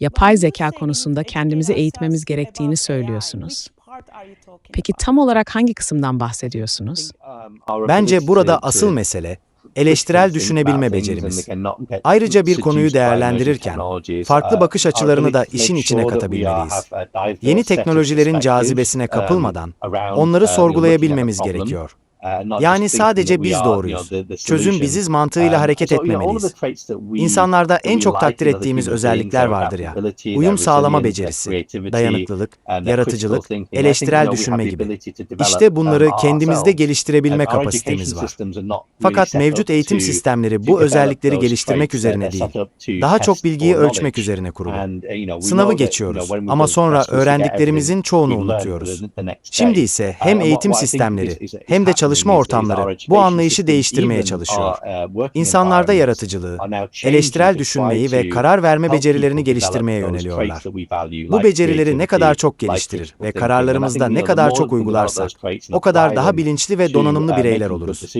yapay zeka konusunda kendimizi eğitmemiz gerektiğini söylüyorsunuz. Peki tam olarak hangi kısımdan bahsediyorsunuz? Bence burada asıl mesele eleştirel düşünebilme becerimiz. Ayrıca bir konuyu değerlendirirken farklı bakış açılarını da işin içine katabilmeliyiz. Yeni teknolojilerin cazibesine kapılmadan onları sorgulayabilmemiz gerekiyor. Yani sadece biz doğruyuz. Çözüm biziz mantığıyla hareket etmemeliyiz. İnsanlarda en çok takdir ettiğimiz özellikler vardır ya. Uyum sağlama becerisi, dayanıklılık, yaratıcılık, eleştirel düşünme gibi. İşte bunları kendimizde geliştirebilme kapasitemiz var. Fakat mevcut eğitim sistemleri bu özellikleri geliştirmek üzerine değil, daha çok bilgiyi ölçmek üzerine kurulu. Sınavı geçiyoruz ama sonra öğrendiklerimizin çoğunu unutuyoruz. Şimdi ise hem eğitim sistemleri hem de çalışma ortamları bu anlayışı değiştirmeye çalışıyor. İnsanlarda yaratıcılığı, eleştirel düşünmeyi ve karar verme becerilerini geliştirmeye yöneliyorlar. Bu becerileri ne kadar çok geliştirir ve kararlarımızda ne kadar çok uygularsak o kadar daha bilinçli ve donanımlı bireyler oluruz.